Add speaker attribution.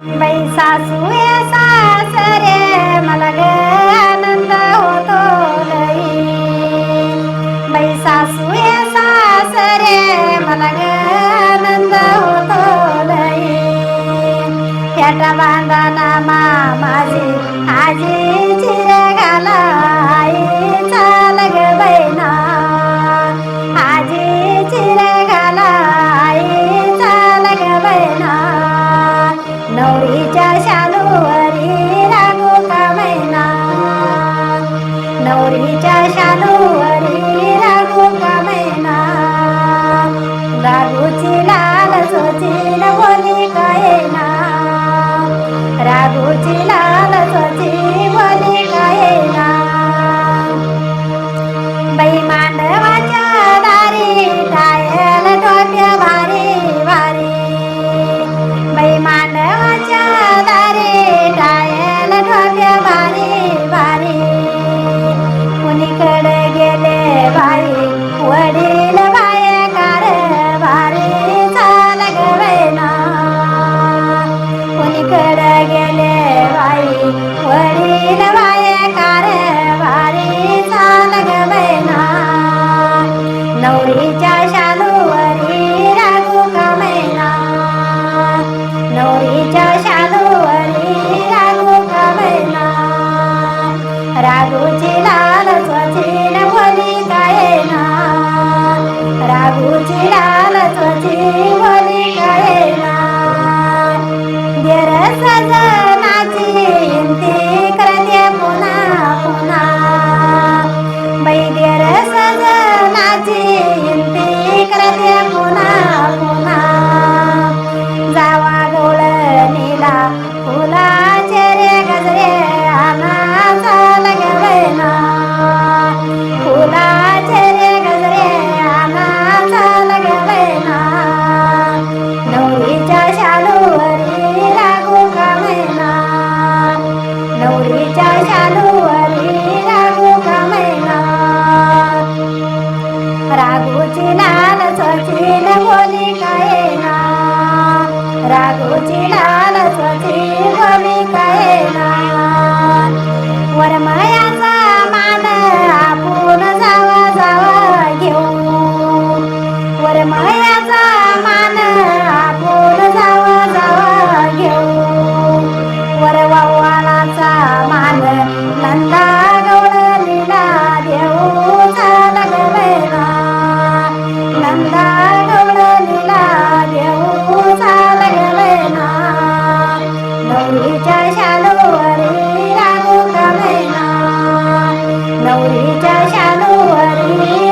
Speaker 1: सासू सासरे मला ग आनंद होतो लई. सासू सासरे मला ग आनंद होतो लई. पेटा बांधाना मा माझी आजी. शालूवरी रागो का मैना. नवरीच्या शालूवरी रागो का राघूची लाल सोची बोली राघूची लाल सोची बोली कायना बाई दारी टायल डोक्या नवरीच्या शालूवरी रागू कमेला नवरीच्या शालूवरी रागू कमेला राघूची लाल स्वचीन बोली काय ना रागूची लाल स्वची राघोची लाल सचिन बोलि कायना राघोची लाल सचिन बोली कायना गौरी च शानुवरी